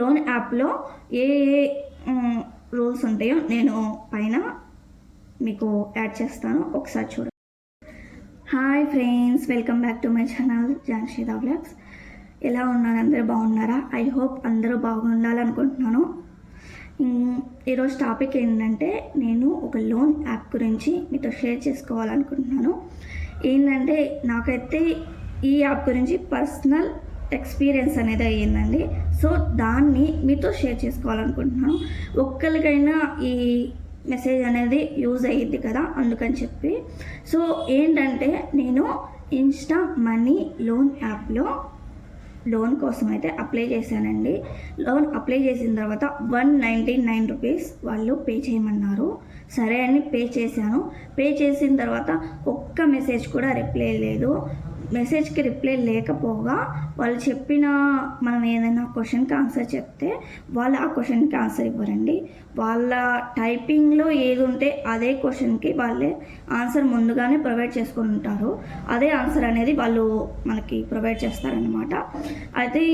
Loan యాప్లో ఏ ఏ rules ఉంటాయో నేను పైన మీకు యాడ్ చేస్తాను. ఒకసారి చూడండి hi friends welcome back to my channel Janshida vlogs ఎలా ఉన్నారు? అందరూ బాగున్నారా? ఐ హోప్ అందరూ బాగుండాలనుకుంటున్నాను. ఈరోజు టాపిక్ ఏంటంటే నేను ఒక లోన్ యాప్ గురించి మీతో షేర్ చేసుకోవాలనుకుంటున్నాను. ఏంటంటే నాకైతే ఈ యాప్ గురించి పర్సనల్ ఎక్స్పీరియన్స్ అనేది అయ్యిందండి. సో దాన్ని మీతో షేర్ చేసుకోవాలనుకుంటున్నాను. ఒక్కరికైనా ఈ మెసేజ్ అనేది యూజ్ అయ్యింది కదా అందుకని చెప్పి. సో ఏంటంటే నేను ఇన్స్టా మనీ లోన్ యాప్లో లోన్ కోసం అయితే అప్లై చేశానండి. లోన్ అప్లై చేసిన తర్వాత వన్ నైంటీ నైన్ రూపీస్ వాళ్ళు పే చేయమన్నారు. సరే అని పే చేశాను. పే చేసిన తర్వాత ఒక్క మెసేజ్ కూడా రిప్లై లేదు. మెసేజ్కి రిప్లై లేకపోగా వాళ్ళు చెప్పిన మనం ఏదైనా క్వశ్చన్కి ఆన్సర్ చెప్తే వాళ్ళు ఆ క్వశ్చన్కి ఆన్సర్ ఇవ్వరండి. వాళ్ళ టైపింగ్లో ఏది ఉంటే అదే క్వశ్చన్కి వాళ్ళే ఆన్సర్ ముందుగానే ప్రొవైడ్ చేసుకుని ఉంటారు. అదే ఆన్సర్ అనేది వాళ్ళు మనకి ప్రొవైడ్ చేస్తారనమాట అయితే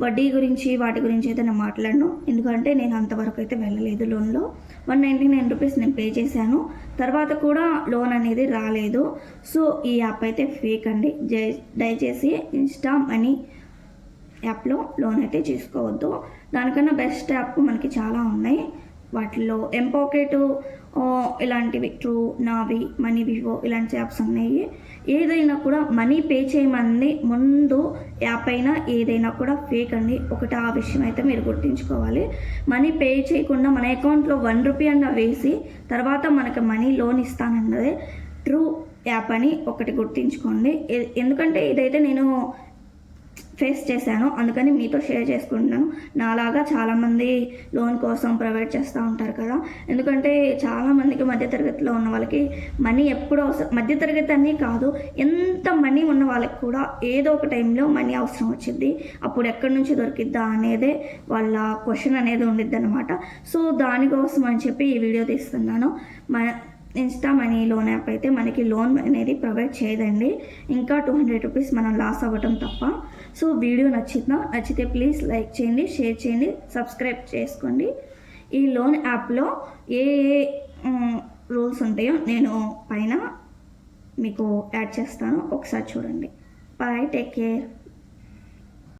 వడ్డీ గురించి వాటి గురించి అయితే నేను మాట్లాడను. ఎందుకంటే నేను అంతవరకు అయితే వెళ్ళలేదు లోన్లో. వన్ నైంటీ నైన్ రూపీస్ నేను పే చేశాను. తర్వాత కూడా లోన్ అనేది రాలేదు. సో ఈ యాప్ అయితే ఫేక్ అండి. జై- దయచేసి ఇన్స్టా మనీ యాప్లో లోన్ అయితే తీసుకోవద్దు దానికన్నా బెస్ట్ యాప్ మనకి చాలా ఉన్నాయి. వాటిలో ఎంపాకెట్ ఇలాంటివి ట్రూ నావి మనీ వివో ఇలాంటి యాప్స్ ఉన్నాయి. ఏదైనా కూడా మనీ పే చేయమని ముందు యాప్ అయినా ఏదైనా కూడా ఫేక్ అండి. ఒకటి ఆ విషయం అయితే మీరు గుర్తుంచుకోవాలి. మనీ పే చేయకుండా మన అకౌంట్లో వన్ రూపీ అన్న వేసి తర్వాత మనకి మనీ లోన్ ఇస్తానన్నది ట్రూ యాప్ అని ఒకటి గుర్తుంచుకోండి. ఎందుకంటే ఇదైతే నేను ఫేస్ చేశాను. అందుకని మీతో షేర్ చేసుకుంటున్నాను. నాలాగా చాలామంది లోన్ కోసం ప్రొవైడ్ చేస్తూ ఉంటారు కదా. ఎందుకంటే చాలామందికి మధ్యతరగతిలో ఉన్న వాళ్ళకి మనీ ఎప్పుడు అవసరం మధ్యతరగతి అని కాదు ఎంత మనీ ఉన్న వాళ్ళకి కూడా ఏదో ఒక టైంలో మనీ అవసరం వచ్చింది అప్పుడు ఎక్కడి నుంచి దొరికిద్దా అనేదే వాళ్ళ క్వశ్చన్ అనేది ఉండిద్ది అనమాట సో దానికోసం అని చెప్పి ఈ వీడియో తీస్తున్నాను. మన ఇన్స్టా మనీ లోన్ యాప్ అయితే మనకి లోన్ అనేది ప్రొవైడ్ చేయదండి. ఇంకా టూ హండ్రెడ్ రూపీస్ మనం లాస్ అవ్వటం తప్ప. సో వీడియో నచ్చిందా నచ్చితే ప్లీజ్ లైక్ చేయండి షేర్ చేయండి సబ్స్క్రైబ్ చేసుకోండి. ఈ లోన్ యాప్లో ఏ ఏ రూల్స్ ఉంటాయో నేను పైన మీకు యాడ్ చేస్తాను. ఒకసారి చూడండి. Bye take care